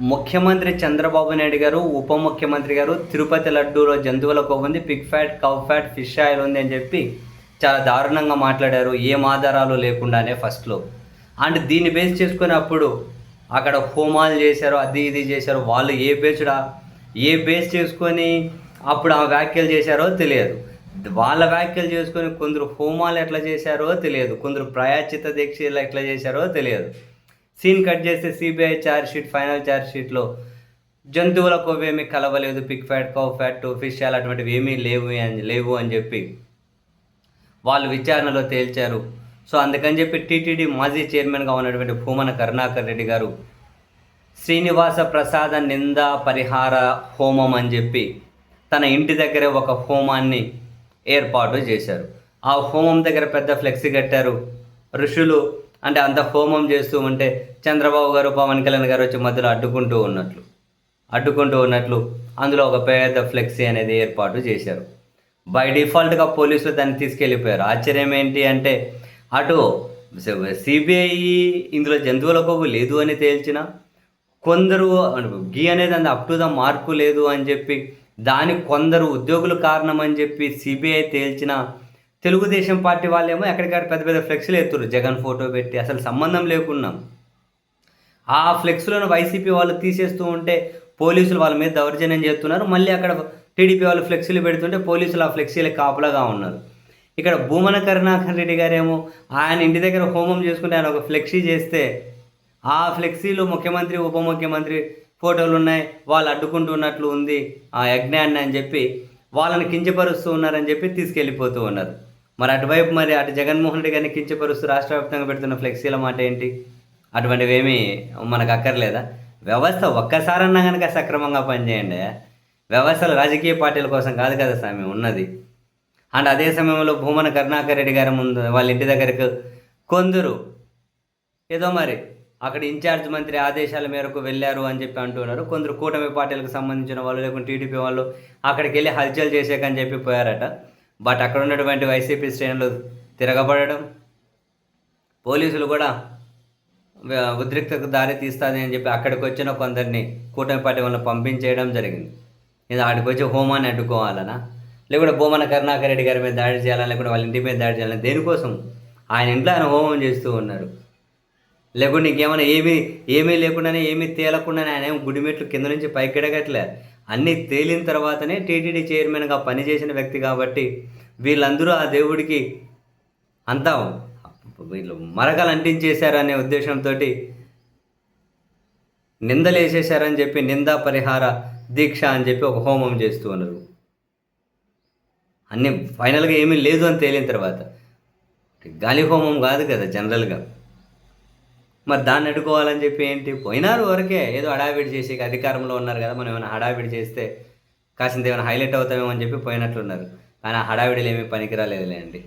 ముఖ్యమంత్రి చంద్రబాబు నాయుడు గారు ఉప ముఖ్యమంత్రి గారు తిరుపతి లడ్డూలో జంతువుల కొవ్వు ఉంది pig fat cow fat fish oil ఉంది అని చెప్పి చాలా దారుణంగా మాట్లాడారు. ఏం ఆధారాలు లేకుండానే ఫస్ట్లో అండ్ దీన్ని బేస్ చేసుకుని అప్పుడు అక్కడ హోమాలు చేశారు అది ఇది చేశారు వాళ్ళు ఏ బేస్డా ఏ బేస్ చేసుకొని అప్పుడు ఆ వ్యాఖ్యలు చేశారో తెలియదు. వాళ్ళ వ్యాఖ్యలు చేసుకొని కొందరు హోమాలు ఎట్లా చేశారో తెలియదు. కొందరు ప్రయాచిత దీక్షలు ఎట్లా చేశారో తెలియదు. సీన్ కట్ చేస్తే CBI charge sheet final charge షీట్లో జంతువుల కొవ్వేమీ కలవలేదు pig fat cow fat fish oil అటువంటివి ఏమీ లేవు అని లేవు అని చెప్పి వాళ్ళు విచారణలో తేల్చారు. సో అందుకని చెప్పి టీటీడీ మాజీ చైర్మన్గా ఉన్నటువంటి భూమన కరుణాకర్ రెడ్డి గారు శ్రీనివాస ప్రసాద నింద పరిహార హోమం అని చెప్పి తన ఇంటి దగ్గరే ఒక హోమాన్ని ఏర్పాటు చేశారు. ఆ హోమం దగ్గర పెద్ద ఫ్లెక్సీ కట్టారు. ఋషులు అంటే అంత హోమం చేస్తూ ఉంటే చంద్రబాబు గారు పవన్ కళ్యాణ్ గారు వచ్చి మధ్యలో అడ్డుకుంటూ ఉన్నట్లు. అడ్డుకుంటూ ఉన్నట్లు అందులో ఒక పెద్ద ఫ్లెక్సీ అనేది ఏర్పాటు చేశారు. బై డిఫాల్ట్గా పోలీసులు దాన్ని తీసుకెళ్ళిపోయారు. ఆశ్చర్యం ఏంటి అంటే అటు సిబిఐ ఇందులో జంతువుల కొవ్వు లేదు అని తేల్చిన కొందరు గీ అనేది అంత అప్ టు ద మార్కు లేదు అని చెప్పి దానికి కొందరు ఉద్యోగులు కారణం అని చెప్పి సిబిఐ తేల్చిన తెలుగుదేశం పార్టీ వాళ్ళేమో ఎక్కడికక్కడ పెద్ద పెద్ద ఫ్లెక్స్లు ఎత్తురు జగన్ ఫోటో పెట్టి అసలు సంబంధం లేకున్నా. ఆ ఫ్లెక్స్లను వైసీపీ వాళ్ళు తీసేస్తూ ఉంటే పోలీసులు వాళ్ళ మీద దౌర్జన్యం చేస్తున్నారు. మళ్ళీ అక్కడ టీడీపీ వాళ్ళు ఫ్లెక్సీలు పెడుతుంటే పోలీసులు ఆ ఫ్లెక్సీలకు కాపలాగా ఉన్నారు. ఇక్కడ భూమన కరుణాకర్ రెడ్డి గారేమో ఆయన ఇంటి దగ్గర హోమం చేసుకుంటే ఆయన ఒక ఫ్లెక్సీ చేస్తే ఆ ఫ్లెక్సీలో ముఖ్యమంత్రి ఉప ముఖ్యమంత్రి ఫోటోలు ఉన్నాయి. వాళ్ళు అడ్డుకుంటున్నట్లు ఉంది ఆ యజ్ఞాన్ని అని చెప్పి వాళ్ళని కించపరుస్తూ ఉన్నారని చెప్పి తీసుకెళ్ళిపోతూ ఉన్నారు. మరి అటువైపు మరి అటు జగన్మోహన్ రెడ్డి గారిని కించపరుస్తూ రాష్ట్ర వ్యాప్తంగా పెడుతున్న ఫ్లెక్సీల మాట ఏంటి? అటువంటివి ఏమీ మనకు అక్కర్లేదా? వ్యవస్థ ఒక్కసారన్నా కనుక సక్రమంగా పనిచేయండి. వ్యవస్థలు రాజకీయ పార్టీల కోసం కాదు కదా స్వామి ఉన్నది. అండ్ అదే సమయంలో భూమన కరుణాకర్ రెడ్డి గారి ముందు వాళ్ళ ఇంటి దగ్గరకు కొందరు ఏదో మరి అక్కడ ఇన్ఛార్జ్ మంత్రి ఆదేశాల మేరకు వెళ్ళారు అని చెప్పి అంటున్నారు. కొందరు కూటమి పార్టీలకు సంబంధించిన వాళ్ళు లేకుంటే టీడీపీ వాళ్ళు అక్కడికి వెళ్ళి హల్చల్ చేసేకని చెప్పి పోయారట. బట్ అక్కడ ఉన్నటువంటి వైసీపీ శ్రేణులు తిరగబడడం పోలీసులు కూడా ఉద్రిక్తకు దారి తీస్తుంది అని చెప్పి అక్కడికి వచ్చిన కొందరిని కూటమి పార్టీ వాళ్ళని పంపించేయడం జరిగింది. ఇది ఆడికి వచ్చి హోమాన్ని అడ్డుకోవాలనా? లేకుంటే భూమన కరుణాకర్ రెడ్డి గారి మీద దాడి చేయాలని లేకుంటే వాళ్ళ ఇంటి మీద దాడి చేయాలని దేనికోసం? ఆయన ఇంట్లో ఆయన హోమం చేస్తూ ఉన్నారు. లేకుంటే ఇంకేమైనా ఏమీ ఏమీ లేకుండానే ఏమీ తేలకుండానే ఆయన ఏం గుడిమెట్లు కింద నుంచి పైకి ఎడగట్లే. అన్నీ తేలిన తర్వాతనే టీటీడీ చైర్మన్గా పనిచేసిన వ్యక్తి కాబట్టి వీళ్ళందరూ ఆ దేవుడికి అంతా వీళ్ళు మరకలు అంటించేశారనే ఉద్దేశంతో నిందలేసేశారని చెప్పి నిందా పరిహార దీక్ష అని చెప్పి ఒక హోమం చేస్తూ ఉన్నారు. అన్నీ ఫైనల్గా ఏమీ లేదు అని తేలిన తర్వాత. గాలి హోమం కాదు కదా జనరల్గా. మరి దాన్ని అడ్డుకోవాలని చెప్పి ఏంటి? పోయినారు వరకే. ఏదో హడావిడి చేసి అధికారంలో ఉన్నారు కదా మనం ఏమైనా హడావిడి చేస్తే కాసింత ఏమైనా హైలైట్ అవుతామేమో అని చెప్పి పోయినట్లున్నారు. కానీ ఆ హడావిడిలు ఏమీ పనికిరాలేదులేండి.